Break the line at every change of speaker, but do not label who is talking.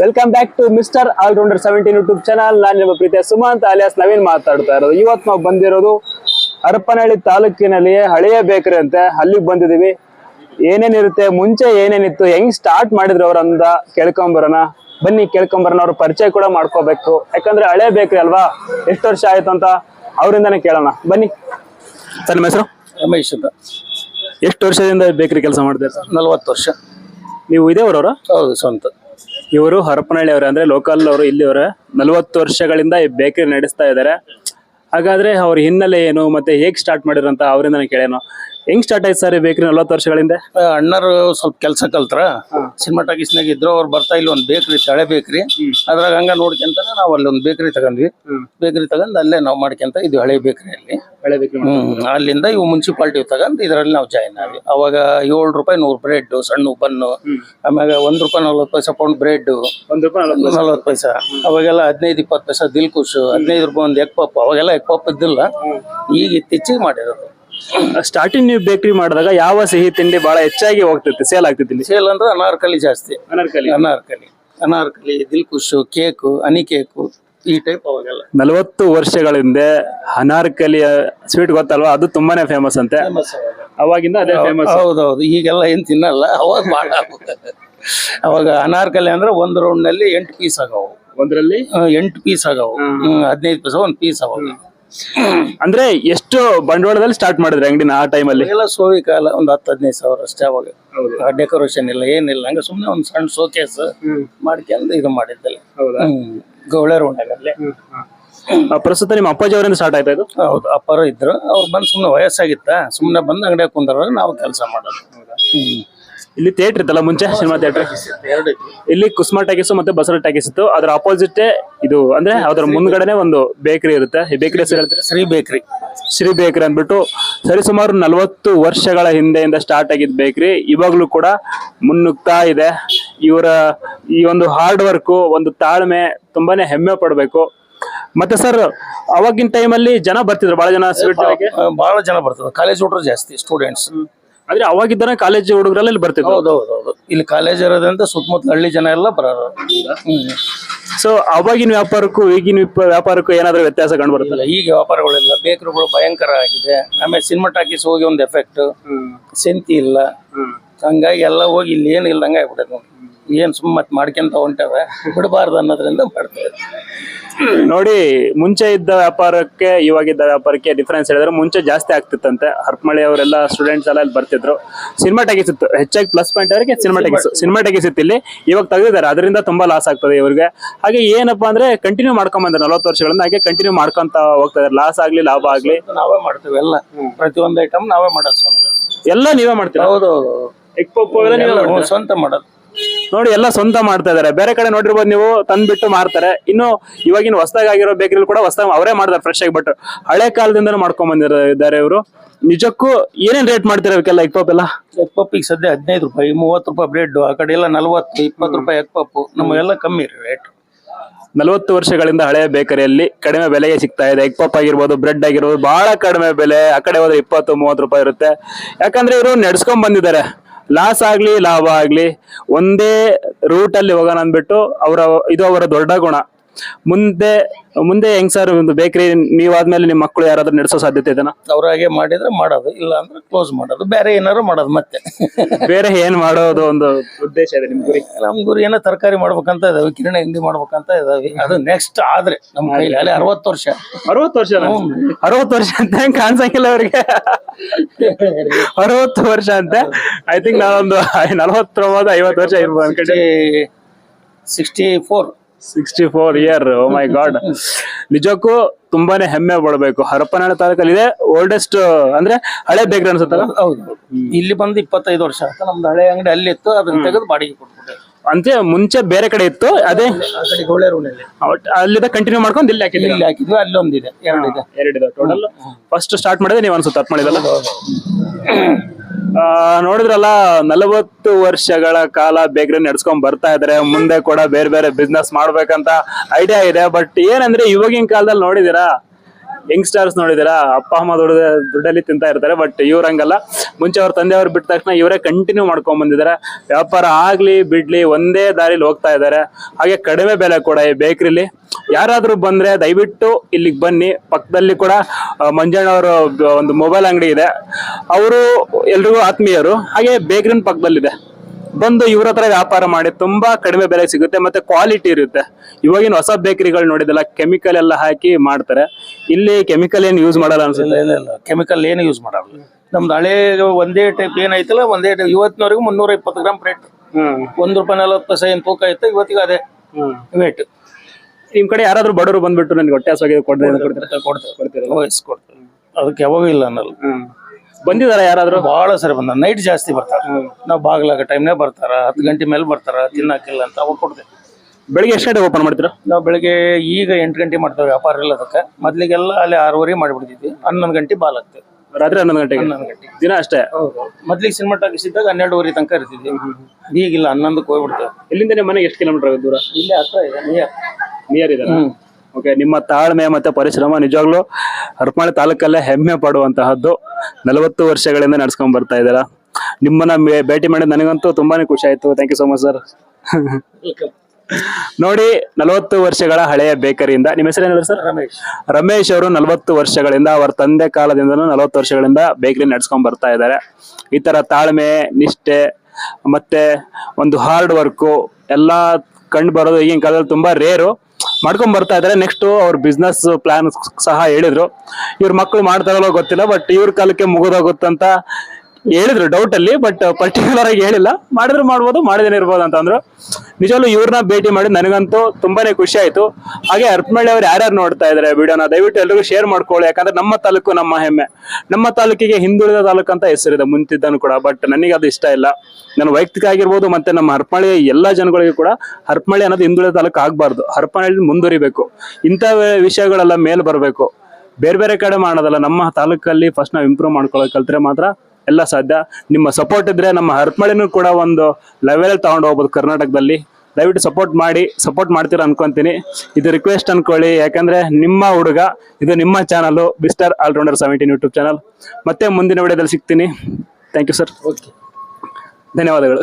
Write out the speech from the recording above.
Welcome back to mister allrounder seventeen YouTube channel ನಾನು ನಿಮ್ಮ ಪ್ರೀತಿಯ ಸುಮಂತ್ ಅಲಿಯಾಸ್ ನವೀನ್ ಮಾತಾಡ್ತಾ ಇರೋದು. ಇವತ್ತು ನಾವು ಬಂದಿರೋದು ಹರಪನಹಳ್ಳಿ ತಾಲೂಕಿನಲ್ಲಿ ಹಳೆಯ ಬೇಕರಿ ಅಂತೆ. ಅಲ್ಲಿಗೆ ಬಂದಿದ್ದೀವಿ. ಏನೇನಿರುತ್ತೆ ಮುಂಚೆ ಏನೇನಿತ್ತು ಹೆಂಗ್ ಸ್ಟಾರ್ಟ್ ಮಾಡಿದ್ರು ಅವರಂದ ಕೇಳ್ಕೊಂಬರೋಣ. ಬನ್ನಿ ಕೇಳ್ಕೊಂಬರೋಣ ಅವ್ರ ಪರಿಚಯ ಕೂಡ ಮಾಡ್ಕೋಬೇಕು. ಯಾಕಂದ್ರೆ ಹಳೆ ಬೇಕರಿ ಅಲ್ವಾ? ಎಷ್ಟು ವರ್ಷ ಆಯ್ತು ಅಂತ ಅವರಿಂದನೇ ಕೇಳೋಣ. ಬನ್ನಿ. ಸರ್ ನಿಮ್ಮ ಹೆಸರು?
ರಮೇಶ್ ಅಂತ.
ಎಷ್ಟು ವರ್ಷದಿಂದ ಬೇಕರಿ ಕೆಲಸ ಮಾಡಿದೆ ಸರ್
ನಲ್ವತ್ತು ವರ್ಷ.
ನೀವು ಇದೇ ಊರವ್ರಾ?
ಹೌದು ಸ್ವಂತ.
ಇವರು ಹರಪನಹಳ್ಳಿ ಅವರು, ಅಂದ್ರೆ ಲೋಕಲ್ ಅವರು ಇಲ್ಲಿ ಅವರ ನಲವತ್ತು ವರ್ಷಗಳಿಂದ ಈ ಬೇಕರಿ ನಡೆಸ್ತಾ ಇದ್ದಾರೆ ಹಾಗಾದ್ರೆ ಅವ್ರ ಹಿನ್ನೆಲೆ ಏನು, ಮತ್ತೆ ಹೇಗ್ ಸ್ಟಾರ್ಟ್ ಮಾಡಿದ್ರು ಅಂತ ಅವರಿಂದ ಕೇಳೇನು. ಹೆಂಗ್ ಸ್ಟಾರ್ಟ್ ಆಯ್ತು ಸರ್ ಬೇಕ್ರಿ ನಲವತ್ತು ವರ್ಷಗಳಿಂದ
ಅಣ್ಣರು ಸ್ವಲ್ಪ ಕೆಲಸ ಕಲ್ತ್ರ. ಸಿನಿಮಾ ಟಾಕೀಸ್ನಾಗ ಇದ್ರು ಅವ್ರು ಬರ್ತಾ ಇಲ್ಲಿ ಒಂದು ಬೇಕ್ರಿ ತಳೆ ಬೇಕ್ರಿ ಅದ್ರಾಗ ಹಂಗ ನೋಡ್ಕೊಂತ ನಾವು ಅಲ್ಲಿ ಒಂದು ಬೇಕ್ರಿ ತಗೊಂಡ್ವಿ ಬೇಕ್ರಿ ತಗೊಂಡ್ ಅಲ್ಲೇ ನಾವು ಮಾಡ್ಕೊಂತ ಇದು ಹಳೆ ಬೇಕ್ರಿಯಲ್ಲಿ
ಹಳೆ ಬೇಕರಿ
ಹ್ಮ್. ಅಲ್ಲಿಂದ ಇವು ಮುನ್ಸಿಪಾಲ್ಟಿ ತಗೊಂಡ್ ಇದರಲ್ಲಿ ನಾವು ಜಾಯಿನ್ ಆಗಿ ಅವಾಗ ಏಳು ರೂಪಾಯಿ ನೂರು ಬ್ರೆಡ್ ಸಣ್ಣ ಬನ್ನು ಆಮ್ಯಾಗ ಒಂದ್ ರೂಪಾಯಿ ನಲ್ವತ್ತು ಪೈಸಾ ಪೌಂಡ್ ಬ್ರೆಡ್
ಒಂದ್ ರೂಪಾಯಿ ನಲವತ್ತು
ಪೈಸಾ. ಅವಾಗೆಲ್ಲ ಹದಿನೈದು ಇಪ್ಪತ್ತು ಪೈಸಾ ದಿಲ್ ಕುಶ್ ಹದಿನೈದು ರೂಪಾಯಿ ಒಂದು ಎಗ್ ಪಪ್ ಅವಾಗೆಲ್ಲ ಎಗ್ ಪಪ್ ಇದ್ದಿಲ್ಲ. ಈಗ ಇತ್ತೀಚೆಗೆ ಮಾಡಿರೋದು.
ಸ್ಟಾರ್ಟಿಂಗ್ ನೀವು ಬೇಕರಿ ಮಾಡಿದಾಗ ಯಾವ ಸಿಹಿ ತಿಂಡಿ ಬಹಳ ಹೆಚ್ಚಾಗಿ ಹೋಗ್ತೈತಿ? ಸೇಲ್ ಆಗ್ತೈತಿ ಇಲ್ಲಿ?
ಸೇಲ್ ಅಂದ್ರೆ ಅನಾರ್ಕಲಿ ಜಾಸ್ತಿ.
Anarkali.
Anarkali. Anarkali Dil Kush cake honey cake ಈ ಟೈಪ್ ಅವಾಗೆಲ್ಲ.
ನಲವತ್ತು ವರ್ಷಗಳ ಹಿಂದೆ ಅನಾರ್ಕಲಿಯ ಸ್ವೀಟ್ ಗೊತ್ತಲ್ವಾ? ಅದು ತುಂಬಾನೇ ಫೇಮಸ್ ಅಂತೆ. ಅವಾಗಿಂದ ಅದೇ ಫೇಮಸ್
ಹೌದೌದು. ಈಗೆಲ್ಲ ಏನ್ ತಿನ್ನಲ್ಲ. ಅವಾಗ ಭಾಳ ಅವಾಗ ಅನಾರ್ಕಲಿ ಅಂದ್ರೆ ಒಂದ್ ರೌಂಡ್ನಲ್ಲಿ ಎಂಟು ಪೀಸ್ ಆಗವು.
ಒಂದ್ರಲ್ಲಿ?
ಎಂಟು ಪೀಸ್ ಆಗವು. ಹದಿನೈದು ಪೀಸ್ ಒಂದ್ ಪೀಸ್ ಅವಾಗ.
ಅಂದ್ರೆ ಎಷ್ಟು ಬಂಡವಾಳದಲ್ಲಿ ಸ್ಟಾರ್ಟ್ ಮಾಡಿದ್ರೆ ಅಂಗಡಿನ ಆ ಟೈಮಲ್ಲಿ
ಎಲ್ಲ ಸೋವಿ ಕಾಲ ಒಂದ್ ಹತ್ತು ಹದಿನೈದು ಸಾವಿರ ಅಷ್ಟೇ ಅವಾಗ. ಡೆಕೋರೇಷನ್ ಇಲ್ಲ ಏನಿಲ್ಲ. ಹಂಗ ಸುಮ್ಮನೆ ಒಂದು ಸಣ್ಣ ಶೋಕೇಸ್ ಮಾಡ್ಕೊಂಡು ಇದು ಮಾಡಿದ್ದಲ್ಲ ಗೌಳೆ ರೌಂಡಾಗಲ್ಲಿ
ಆ, ಪ್ರಸ್ತುತ ನಿಮ್ಮ ಅಪ್ಪಾಜಿ ಅವರಿಂದ ಸ್ಟಾರ್ಟ್ ಆಯ್ತಾ ಇದು?
ಹೌದು ಅಪ್ಪರು ಇದ್ರು. ಅವ್ರು ಬಂದು ಸುಮ್ಮನೆ ವಯಸ್ಸಾಗಿತ್ತ ಸುಮ್ಮನೆ ಬಂದು ಅಂಗಡಿಯಾಗ ಕುಂದ್ರ ನಾವು ಕೆಲಸ ಮಾಡೋದು. ಹ್ಮ್.
ಇಲ್ಲಿ ಥಿಯೇಟರ್ ಇತ್ತಲ್ಲ ಮುಂಚೆ ಸಿನಿಮಾ ಥಿಯೇಟರ್? ಇಲ್ಲಿ ಕುಸ್ಮಾ ಟಾಕೀಸ್ ಮತ್ತೆ ಬಸರ ಟಾಕೀಸ್ ಇತ್ತು. ಅದ್ರ ಅಪೋಸಿಟ್ ಇದು ಅಂದ್ರೆ ಅದರ ಮುಂದ್ಗಡೆನೆ ಒಂದು ಬೇಕರಿ ಇರುತ್ತೆ. ಈ ಬೇಕರಿ ಹೆಸರು ಹೇಳ್ತಾರೆ?
ಶ್ರೀ ಬೇಕರಿ
ಶ್ರೀ ಬೇಕರಿ ಅಂದ್ಬಿಟ್ಟು ಸರಿ ಸುಮಾರು ನಲವತ್ತು ವರ್ಷಗಳ ಹಿಂದೆಯಿಂದ ಸ್ಟಾರ್ಟ್ ಆಗಿದ್ದ ಬೇಕರಿ ಇವಾಗ್ಲೂ ಕೂಡ ಮುನ್ನುಗ್ತಾ ಇದೆ. ಇವರ ಈ ಒಂದು ಹಾರ್ಡ್ ವರ್ಕ್ ಒಂದು ತಾಳ್ಮೆ ತುಂಬಾನೇ ಹೆಮ್ಮೆ ಪಡಬೇಕು. ಮತ್ತೆ ಸರ್ ಅವಾಗಿನ ಟೈಮಲ್ಲಿ ಜನ ಬರ್ತಿದ್ರು ಬಹಳ ಜನ ಸ್ವೀಟ್
ಬಹಳ ಜನ ಬರ್ತಿದ್ರು. ಕಾಲೇಜ್ ಹುಡುಗರು ಜಾಸ್ತಿ ಸ್ಟೂಡೆಂಟ್ಸ್
ಆದ್ರೆ ಅವಾಗಿದ್ದಾನೆ ಕಾಲೇಜ್ ಹುಡುಗರೆಲ್ಲ ಇಲ್ಲಿ ಬರ್ತಿದ್ರು.
ಹೌದು ಹೌದು ಇಲ್ಲಿ ಕಾಲೇಜ್ ಇರೋದ್ರಿಂದ ಸುತ್ತಮುತ್ತಲ ಹಳ್ಳಿ ಜನ ಎಲ್ಲ ಬರೋರು. ಹ್ಮ್.
ಸೊ ಅವಾಗಿನ ವ್ಯಾಪಾರಕ್ಕೂ ಈಗಿನ ವಿಪ- ವ್ಯಾಪಾರಕ್ಕೂ ಏನಾದ್ರೂ ವ್ಯತ್ಯಾಸ ಕಂಡು ಬರುತ್ತಲ್ಲ
ಇಲ್ಲ ಈಗ ವ್ಯಾಪಾರಗಳಿಲ್ಲ. ಬೇಕರಿಗಳು ಭಯಂಕರ ಆಗಿದೆ. ಆಮೇಲೆ ಸಿನಿಮಾ ಟಾಕೀಸ್ ಹೋಗಿ ಒಂದು ಎಫೆಕ್ಟ್ ಸೆಂತಿ ಇಲ್ಲ. ಹಂಗಾಗಿ ಎಲ್ಲ ಹೋಗಿ ಇಲ್ಲಿ ಏನು ಇಲ್ದಂಗೆ ಆಗ್ಬಿಟ್ಟೈತೆ ನೋಡಿ ಏನು ಸುಮ್ಮ ಮತ್ತೆ ಮಾಡ್ಕೊಂತ ಹೊಂಟವೆ ಬಿಡಬಾರ್ದು ಅನ್ನೋದ್ರಿಂದ ಮಾಡ್ತೇವೆ
ನೋಡಿ ಮುಂಚೆ ಇದ್ದ ವ್ಯಾಪಾರಕ್ಕೆ ಇವಾಗಿದ್ದ ವ್ಯಾಪಾರಕ್ಕೆ ಡಿಫ್ರೆನ್ಸ್ ಹೇಳಿದ್ರೆ ಮುಂಚೆ ಜಾಸ್ತಿ ಆಗ್ತಿತ್ತಂತೆ. ಹರಪಮಳಿ ಅವರೆಲ್ಲ ಸ್ಟೂಡೆಂಟ್ಸ್ ಎಲ್ಲ ಇಲ್ಲಿ ಬರ್ತಿದ್ರು. ಸಿನಿಮಾ ಟಾಕೀಸ್ ಇತ್ತು. ಹೆಚ್ಚಾಗಿ ಪ್ಲಸ್ ಪಾಯಿಂಟ್ ಅವರಿಗೆ ಸಿನಿಮಾ ಟಾಕೀಸ್ ಸಿನಿಮಾ ಟಾಕೀಸ್ ಇತ್ತು ಇಲ್ಲಿ. ಇವಾಗ ತೆಗೆದಿದ್ದಾರೆ. ಅದರಿಂದ ತುಂಬಾ ಲಾಸ್ ಆಗ್ತದೆ ಇವ್ರಿಗೆ. ಹಾಗೆ ಏನಪ್ಪಾ ಅಂದ್ರೆ ಕಂಟಿನ್ಯೂ ಮಾಡ್ಕೊಂಡ್ ಬಂದ್ರೆ ನಲವತ್ತು ವರ್ಷಗಳಿಂದ. ಹಾಗೆ ಕಂಟಿನ್ಯೂ ಮಾಡ್ಕೊಂತ ಹೋಗ್ತಾ ಇದಾರೆ. ಲಾಸ್ ಆಗ್ಲಿ ಲಾಭ ಆಗ್ಲಿ.
ನಾವೇ ಮಾಡ್ತೇವೆ ಎಲ್ಲ. ಪ್ರತಿಯೊಂದು ಐಟಮ್ ನಾವೇ ಮಾಡೋದು ಸ್ವಂತ.
ಎಲ್ಲ ನೀವೇ ಮಾಡ್ತೀವಿ
ಹೌದು. ಹೌದು
ಎಗ್ ಪಪ್ಪು ಎಲ್ಲ ನೀವೇ ಮಾಡ್ತೀರಾ?
ಸ್ವಂತ ಮಾಡೋದು.
ನೋಡಿ ಎಲ್ಲ ಸ್ವಂತ ಮಾಡ್ತಾ ಇದಾರೆ. ಬೇರೆ ಕಡೆ ನೋಡಿರ್ಬೋದು ನೀವು ತಂದ್ಬಿಟ್ಟು ಮಾರ್ತಾರೆ. ಇನ್ನು ಇವಾಗಿನ ಹೊಸದಾಗಿ ಆಗಿರೋ ಬೇಕರಿ ಕೂಡ ಹೊಸದಾಗಿ ಅವರೇ ಮಾಡ್ತಾರೆ ಫ್ರೆಶ್ ಆಗಿ ಬಟ್ ಹಳೆ ಕಾಲದಿಂದಲೂ ಮಾಡ್ಕೊಂಡ್ ಬಂದಿದ್ದಾರೆ ಇವರು. ನಿಜಕ್ಕೂ ಏನೇನ್ ರೇಟ್ ಮಾಡ್ತಾರೆ ಅವಕ್ಕೆಲ್ಲ ಎಗ್ ಪಪ್ ಎಲ್ಲ?
ಎಗ್ ಈಗ ಸದ್ಯ ಹದಿನೈದು ರೂಪಾಯಿ ಮೂವತ್ತು ರೂಪಾಯಿ ಬ್ರೆಡ್ ಆ ಕಡೆ ಎಲ್ಲ ನಲ್ವತ್ತು ಇಪ್ಪತ್ತು ರೂಪಾಯಿ ಎಗ್ ಪಪ್ ನಮಗೆಲ್ಲ ಕಮ್ಮಿ ರೇಟ್
ನಲವತ್ತು ವರ್ಷಗಳಿಂದ ಹಳೆಯ ಬೇಕರಿಯಲ್ಲಿ ಕಡಿಮೆ ಬೆಲೆಗೆ ಸಿಗ್ತಾ ಇದೆ. ಎಗ್ ಪಪ್ ಆಗಿರ್ಬೋದು ಬ್ರೆಡ್ ಆಗಿರ್ಬೋದು ಬಹಳ ಕಡಿಮೆ ಬೆಲೆ. ಆ ಕಡೆ ಹೋದ್ರೆ ಇಪ್ಪತ್ತು ಮೂವತ್ತು ರೂಪಾಯಿ ಇರುತ್ತೆ. ಯಾಕಂದ್ರೆ ಇವರು ನಡ್ಸ್ಕೊಂಡ್ ಬಂದಿದ್ದಾರೆ. ಲಾಸ್ ಆಗಲಿ ಲಾಭ ಆಗಲಿ ಒಂದೇ ರೂಟ್ ಅಲ್ಲಿ ಹೋಗೋಣ ಅಂದ್ಬಿಟ್ಟು ಅವರ ಇದು ಅವರ ದೊಡ್ಡ ಗುಣ. ಮುಂದೆ ಮುಂದೆ ಹೆಂಗ್ ಸರ್ ಒಂದು ಬೇಕರಿ ನೀವಾದ್ಮೇಲೆ ನಿಮ್ಮ ಮಕ್ಕಳು ಯಾರಾದ್ರೂ ನಡೆಸೋ ಸಾಧ್ಯತೆ ಇದೆನಾ?
ಅವ್ರ ಹಾಗೆ ಮಾಡಿದ್ರೆ ಮಾಡೋದು ಇಲ್ಲ ಅಂದ್ರೆ ಕ್ಲೋಸ್ ಮಾಡೋದು. ಬೇರೆ ಏನಾರು ಮಾಡೋದು ಮತ್ತೆ.
ಬೇರೆ ಏನ್ ಮಾಡೋದು ಒಂದು ಉದ್ದೇಶ ಇದೆ ನಿಮ್ ಗುರಿ?
ನಮ್ ಗುರಿ ಏನೋ ತರಕಾರಿ ಮಾಡ್ಬೇಕಂತ ಇದಾವೆ ಕಿರಣ ಹಿಂದಿ ಮಾಡ್ಬೇಕಂತ ಇದಾವೆ. ಅದು ನೆಕ್ಸ್ಟ್ ಆದ್ರೆ ನಮ್ಮ ಕೈಲಿ ಅಲ್ಲಿ ಅರವತ್ತು ವರ್ಷ.
ಅರವತ್ತು ವರ್ಷ ಅರವತ್ತು ವರ್ಷ ಅಂತ ಹೆಂಗ್ ಕಾಣ್ಸಂಗಿಲ್ಲ ಅವ್ರಿಗೆ. ಅರವತ್ತು ವರ್ಷ ಅಂತ? ಐ ತಿಂಕ್ ನಾವೊಂದು ನಲವತ್ತೊಂಬತ್ತು ಐವತ್ತು ವರ್ಷ ಇರ್ಬೋದು ಅನ್ಕೊಂಡೆ.
Sixty four
sixty four year oh my god ನಿಜಕ್ಕೂ ತುಂಬಾನೇ ಹೆಮ್ಮೆ ಪಡಬೇಕು. ಹರಪನಹಳ್ಳಿ ತಾಲೂಕಲ್ಲಿ ಇದೆ ಓಲ್ಡೆಸ್ಟ್ ಅಂದ್ರೆ ಹಳೆ ಬೇಕ್ರಿ ಅನ್ಸುತ್ತಲ್ಲ?
ಹೌದು ಇಲ್ಲಿ ಬಂದು ಇಪ್ಪತ್ತೈದು ವರ್ಷ ಆಯ್ತು. ನಮ್ದು ಹಳೆ ಅಂಗಡಿ ಅಲ್ಲಿ ಇತ್ತು ಅದನ್ನ ತೆಗೆದು ಬಾಡಿಗೆ ಕೊಟ್ಬಿಟ್ಟೆ.
ಅಂತೆ ಮುಂಚೆ ಬೇರೆ ಕಡೆ ಇತ್ತು ಅದೇ?
ಆ ಕಡೆ ಗೋಳೆ ರೋಡಲ್ಲಿ
ಅವಟ್- ಅಲ್ಲಿಂದ ಕಂಟಿನ್ಯೂ ಮಾಡ್ಕೊಂಡು ಇಲ್ಲಿ ಹಾಕಿದ್ರಿ
ಇಲ್ಲಿ ಹಾಕಿದ್ವಿ ಅಲ್ಲೊಂದಿದೆ ಎರಡಿದೆ
ಎರಡಿದೆ ಟೋಟಲ್ ಫಸ್ಟ್ ಸ್ಟಾರ್ಟ್ ಮಾಡಿದ್ರೆ ನೀವು ಅನ್ಸುತ್ತೆ ಅಪ್ ಮಾಡಿದಲ್ಲ ನೋಡಿದ್ರಲ್ಲ, ನಲವತ್ತು ವರ್ಷಗಳ ಕಾಲ ಬೇಕರಿ ನಡ್ಸ್ಕೊಂಡ್ ಬರ್ತಾ ಇದ್ರೆ, ಮುಂದೆ ಕೂಡ ಬೇರೆ ಬೇರೆ ಬಿಸ್ನೆಸ್ ಮಾಡ್ಬೇಕಂತ ಐಡಿಯಾ ಇದೆ ಬಟ್ ಏನಂದ್ರೆ ಇವಾಗಿನ ಕಾಲದಲ್ಲಿ ನೋಡಿದೀರಾ ಯಂಗ್ಸ್ಟರ್ಸ್ ನೋಡಿದಿರಾ ಅಪ್ಪ, ಅಮ್ಮ ದುಡ್ಡ ದುಡ್ಡಲ್ಲಿ ತಿಂತಾ ಇರ್ತಾರೆ ಬಟ್ ಇವ್ರ ಹಂಗಲ್ಲ. ಮುಂಚೆ ಅವ್ರ ತಂದೆಯವ್ರು ಬಿಟ್ಟ ತಕ್ಷಣ ಇವರೇ ಕಂಟಿನ್ಯೂ ಮಾಡ್ಕೊಂಡ್ ಬಂದಿದ್ದಾರೆ. ವ್ಯಾಪಾರ ಆಗ್ಲಿ ಬಿಡ್ಲಿ ಒಂದೇ ದಾರಿಲಿ ಹೋಗ್ತಾ ಇದ್ದಾರೆ. ಹಾಗೆ ಕಡಿಮೆ ಬೆಲೆ ಕೂಡ ಈ ಬೇಕ್ರಿಲಿ. ಯಾರಾದ್ರೂ ಬಂದ್ರೆ ದಯವಿಟ್ಟು ಇಲ್ಲಿಗೆ ಬನ್ನಿ. ಪಕ್ಕದಲ್ಲಿ ಕೂಡ ಮಂಜಣ್ಣ ಮಂಜಣ್ಣವರ ಒಂದು ಮೊಬೈಲ್ ಅಂಗಡಿ ಇದೆ. ಅವರು ಎಲ್ರಿಗೂ ಆತ್ಮೀಯರು. ಹಾಗೆ ಬೇಕ್ರಿನ ಪಕ್ಕದಲ್ಲಿದೆ. ಬಂದು ಇವ್ರ ಹತ್ರ ವ್ಯಾಪಾರ ಮಾಡಿ ತುಂಬಾ ಕಡಿಮೆ ಬೆಲೆ ಸಿಗುತ್ತೆ ಮತ್ತೆ ಕ್ವಾಲಿಟಿ ಇರುತ್ತೆ. ಇವಾಗಿನ ಹೊಸ ಬೇಕರಿಗಳು ನೋಡಿದಲ್ಲ ಕೆಮಿಕಲ್ ಎಲ್ಲ ಹಾಕಿ ಮಾಡ್ತಾರೆ. ಇಲ್ಲಿ ಕೆಮಿಕಲ್ ಏನು ಯೂಸ್ ಮಾಡಲ್ಲ ಅನ್ಸುತ್ತೆ?
ಇಲ್ಲ ಇಲ್ಲ ಇಲ್ಲ. ಕೆಮಿಕಲ್ ಏನು ಯೂಸ್ ಮಾಡಲ್ಲ. ನಮ್ದು ಹಳೆ ಒಂದೇ ಟೈಪ್ ಏನೈತಲ್ಲ ಒಂದೇ ಟೈಪ್ ಇವತ್ತಿನವರೆಗೂ ಮುನ್ನೂರ ಇಪ್ಪತ್ತು ಗ್ರಾಮ್ ರೇಟ್
ಹ್ಮ್.
ಒಂದು ರೂಪಾಯಿ ನಲವತ್ತು ಪೈಸೆ ಏನು ತೂಕ ಇತ್ತು ಇವತ್ತಿಗೆ ಅದೇ
ಹ್ಮ್.
ವೇಟ್
ನಿಮ್ ಕಡೆ ಯಾರಾದ್ರೂ ಬಡವರು ಬಂದ್ಬಿಟ್ಟು ನನ್ಗೆ ಹೊಟ್ಟೆ ಕೊಡ್ತೀರಾ
ಕೊಡ್ತೇವೆ
ಕೊಡ್ತೀರಾ.
ಅದಕ್ಕೆ ಯಾವಾಗೂ ಇಲ್ಲ ಅನ್ನಲ್ಲ.
ಬಂದಿದಾರ ಯಾರಾದ್ರು?
ಬಹಳ ಸರಿ ಬಂದ ನೈಟ್ ಜಾಸ್ತಿ ಬರ್ತಾರೆ. ನಾವು ಬಾಗ್ಲಾಗ ಟೈಮ್ನೇ ಬರ್ತಾರ ಹತ್ತು ಗಂಟೆ ಮೇಲೆ ಬರ್ತಾರ ತಿನ್ನಕ್ಕಿಲ್ಲ ಅಂತ ಅವಾಗ ಕೊಡ್ತೇವೆ.
ಬೆಳಿಗ್ಗೆ ಎಷ್ಟು ಗಂಟೆ ಓಪನ್ ಮಾಡ್ತೀರಾ?
ನಾವು ಬೆಳಿಗ್ಗೆ ಈಗ ಎಂಟು ಗಂಟೆ ಮಾಡ್ತೇವೆ ವ್ಯಾಪಾರ ಇಲ್ಲ ಅದಕ್ಕೆ. ಮೊದ್ಲಿಗೆಲ್ಲ ಅಲ್ಲಿ ಆರೂವರೆ ಮಾಡಿಬಿಡ್ತಿದ್ವಿ. ಹನ್ನೊಂದು ಗಂಟೆ ಬಾಲ್ ಆಗ್ತದೆ
ರಾತ್ರಿ ಹನ್ನೊಂದು ಗಂಟೆಗೆ?
ಹನ್ನೊಂದು ಗಂಟೆ.
ದಿನ ಅಷ್ಟೇ?
ಮೊದ್ಲಿಗೆ ಸಿನಿಮಾ ಟಾಕೀಸ್ ಇದ್ದಾಗ ಹನ್ನೆರಡುವರೆ ತನಕ ಇರ್ತಿದ್ವಿ. ಈಗಿಲ್ಲ ಹನ್ನೊಂದಕ್ಕೆ ಹೋಗ್ಬಿಡ್ತೇವೆ.
ಇಲ್ಲಿಂದ ನಿಮ್ಮ ಮನೆಗೆ ಎಷ್ಟು ಕಿಲೋಮೀಟರ್ ಆಗುತ್ತೆ ದೂರ?
ಇಲ್ಲೇ ಹತ್ರ ಇದೆ ನಿಯರ್
ನಿಯರ್ ಇದೆ ಓಕೆ ನಿಮ್ಮ ತಾಳ್ಮೆ ಮತ್ತೆ ಪರಿಶ್ರಮ ನಿಜವಾಗ್ಲೂ ಹರಪನಹಳ್ಳಿ ತಾಲೂಕಲ್ಲೇ ಹೆಮ್ಮೆ ಪಡುವಂತಹದ್ದು ನಲವತ್ತು ವರ್ಷಗಳಿಂದ ನಡ್ಸ್ಕೊಂಡ್ ಬರ್ತಾ ಇದ್ದಾರೆ. ನಿಮ್ಮನ್ನ ಭೇಟಿ ಮಾಡಿದ ನನಗಂತೂ ತುಂಬಾನೇ ಖುಷಿ ಆಯ್ತು. Thank you so much sir ನೋಡಿ ನಲವತ್ತು ವರ್ಷಗಳ ಹಳೆಯ ಬೇಕರಿಯಿಂದ ನಿಮ್ಮ ಹೆಸರು ಸರ್
ರಮೇಶ್.
ರಮೇಶ್ ಅವರು ನಲವತ್ತು ವರ್ಷಗಳಿಂದ ಅವರ ತಂದೆ ಕಾಲದಿಂದನೂ ನಲವತ್ತು ವರ್ಷಗಳಿಂದ ಬೇಕರಿ ನಡ್ಸ್ಕೊಂಡ್ ಬರ್ತಾ ಇದ್ದಾರೆ. ಈ ತರ ತಾಳ್ಮೆ ನಿಷ್ಠೆ ಮತ್ತೆ ಒಂದು ಹಾರ್ಡ್ ವರ್ಕು ಎಲ್ಲ ಕಂಡು ಬರೋದು ಈಗಿನ ಕಾಲದಲ್ಲಿ ತುಂಬಾ ರೇರು ಮಾಡ್ಕೊಂಡ್ ಬರ್ತಾ ಇದ್ದಾರೆ ನೆಕ್ಸ್ಟ್ ಅವ್ರ ಬಿಸ್ನೆಸ್ ಪ್ಲಾನ್ ಸಹ ಹೇಳಿದ್ರು. ಇವ್ರ ಮಕ್ಕಳು ಮಾಡ್ತಾರಲ್ಲೋ ಗೊತ್ತಿಲ್ಲ ಬಟ್ ಇವ್ರ ಕಾಲಕ್ಕೆ ಮುಗಿದೋಗುತ್ತಂತ ಹೇಳಿದ್ರು ಡೌಟ್ ಅಲ್ಲಿ ಬಟ್ ಪರ್ಟಿಕ್ಯುಲರ್ ಆಗಿ ಹೇಳಿಲ್ಲ. ಮಾಡಿದ್ರು ಮಾಡ್ಬೋದು, ಮಾಡಿದೇನೆ ಇರ್ಬೋದು ಅಂತ ಅಂದ್ರು. ಇವ್ರನ್ನ ಭೇಟಿ ಮಾಡಿ ನನಗಂತೂ ತುಂಬಾನೇ ಖುಷಿ ಆಯ್ತು. ಹಾಗೆ ಅರ್ಪಮಳ್ಳಿ ಅವ್ರು ಯಾರ್ಯಾರು ನೋಡ್ತಾ ಇದಾರೆ ವಿಡಿಯೋನ, ದಯವಿಟ್ಟು ಎಲ್ರಿಗೂ ಶೇರ್ ಮಾಡ್ಕೊಳ್ಳಿ. ಯಾಕಂದ್ರೆ ನಮ್ಮ ತಾಲೂಕು ನಮ್ಮ ಹೆಮ್ಮೆ. ನಮ್ಮ ತಾಲೂಕಿಗೆ ಹಿಂದುಳಿದ ತಾಲೂಕು ಅಂತ ಹೆಸರಿದೆ ಮುಂತಿದ್ದನು ಕೂಡ. ಬಟ್ ನನಗೆ ಅದು ಇಷ್ಟ ಇಲ್ಲ. ನನ್ನ ವೈಯಕ್ತಿಕ ಆಗಿರ್ಬೋದು, ಮತ್ತೆ ನಮ್ಮ ಹರಪನಹಳ್ಳಿಯ ಎಲ್ಲಾ ಜನಗಳಿಗೂ ಕೂಡ ಹರಪನಹಳ್ಳಿ ಅನ್ನೋದು ಹಿಂದುಳಿದ ತಾಲೂಕು ಆಗ್ಬಾರ್ದು. ಹರಪನಹಳ್ಳಿ ಮುಂದುವರಿಬೇಕು. ಇಂಥ ವಿಷಯಗಳೆಲ್ಲ ಮೇಲೆ ಬರಬೇಕು. ಬೇರೆ ಬೇರೆ ಕಡೆ ಮಾಡೋದಲ್ಲ, ನಮ್ಮ ತಾಲೂಕಲ್ಲಿ ಫಸ್ಟ್ ನಾವು ಇಂಪ್ರೂವ್ ಮಾಡ್ಕೊಳ್ಳೋಕೆ ಕಲ್ತ್ರೆ ಮಾತ್ರ ಎಲ್ಲ ಸಾಧ್ಯ. ನಿಮ್ಮ ಸಪೋರ್ಟ್ ಇದ್ರೆ ನಮ್ಮ ಹರಪನಹಳ್ಳಿನೂ ಕೂಡ ಒಂದು ಲೆವೆಲ್ ತಗೊಂಡು ಹೋಗ್ಬೋದು ಕರ್ನಾಟಕದಲ್ಲಿ. ದಯವಿಟ್ಟು ಸಪೋರ್ಟ್ ಮಾಡಿ ಸಪೋರ್ಟ್ ಮಾಡ್ತೀರಾ ಅನ್ಕೊಂತೀನಿ. ಇದು ರಿಕ್ವೆಸ್ಟ್ ಅನ್ಕೊಳ್ಳಿ ಯಾಕಂದ್ರೆ ನಿಮ್ಮ ಹುಡುಗ ಇದು ನಿಮ್ಮ channel buster all rounder seventeen YouTube channel ಮತ್ತೆ ಮುಂದಿನ ವಿಡಿಯೋದಲ್ಲಿ ಸಿಗ್ತೀನಿ. ಥ್ಯಾಂಕ್ ಯು ಸರ್
ಓಕೆ
ಧನ್ಯವಾದಗಳು.